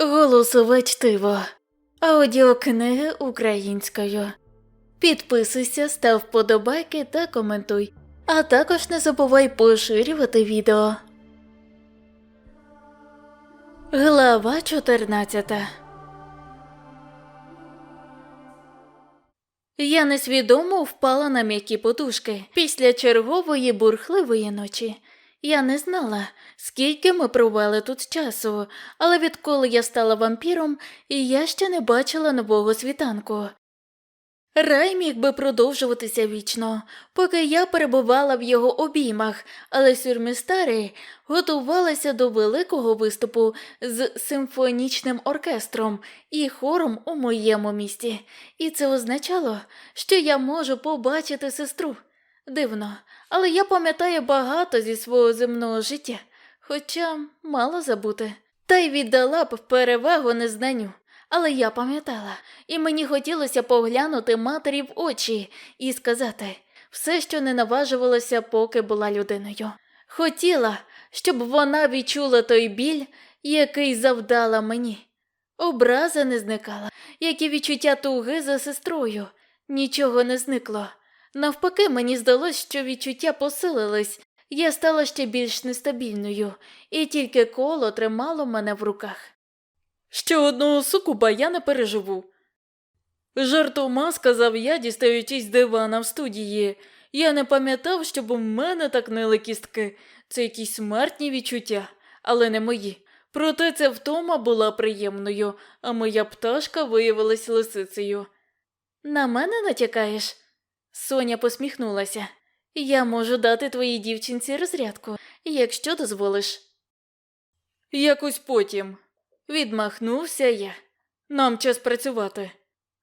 Голосове чтиво. Аудіокниги українською. Підписуйся, став вподобайки та коментуй. А також не забувай поширювати відео. Глава 14 Я несвідомо впала на м'які подушки після чергової бурхливої ночі. Я не знала, скільки ми провели тут часу, але відколи я стала вампіром, і я ще не бачила нового світанку. Рай міг би продовжуватися вічно, поки я перебувала в його обіймах, але сюрмістари готувалася до великого виступу з симфонічним оркестром і хором у моєму місті, і це означало, що я можу побачити сестру. Дивно, але я пам'ятаю багато зі свого земного життя, хоча мало забути. Та й віддала б перевагу незнанню. Але я пам'ятала, і мені хотілося поглянути матері в очі і сказати все, що не наважувалося, поки була людиною. Хотіла, щоб вона відчула той біль, який завдала мені. Образа не зникала, як і відчуття туги за сестрою. Нічого не зникло. Навпаки, мені здалось, що відчуття посилились, я стала ще більш нестабільною, і тільки коло тримало мене в руках. Ще одного сукуба я не переживу. Жартома сказав я, дістаючись дивана в студії. Я не пам'ятав, щоб у мене так нили кістки. Це якісь смертні відчуття, але не мої. Проте ця втома була приємною, а моя пташка виявилась лисицею. На мене натякаєш? Соня посміхнулася. Я можу дати твоїй дівчинці розрядку, якщо дозволиш. Якось потім. Відмахнувся я. Нам час працювати.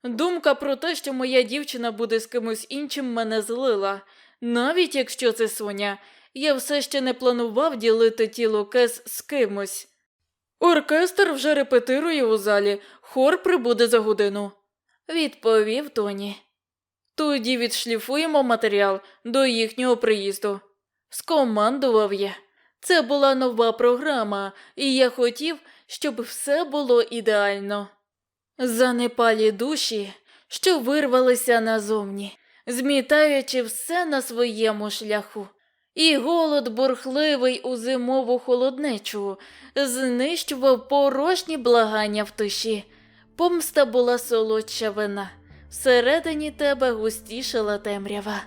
Думка про те, що моя дівчина буде з кимось іншим, мене злила. Навіть якщо це Соня, я все ще не планував ділити тіло Кес з кимось. Оркестр вже репетирує у залі, хор прибуде за годину, відповів Тоні. Тоді відшліфуємо матеріал до їхнього приїзду. Скомандував я. Це була нова програма, і я хотів, щоб все було ідеально. Занепалі душі, що вирвалися назовні, змітаючи все на своєму шляху. І голод бурхливий у зимову холоднечу знищував порожні благання в тиші. Помста була солодша вина, всередині тебе густішала темрява.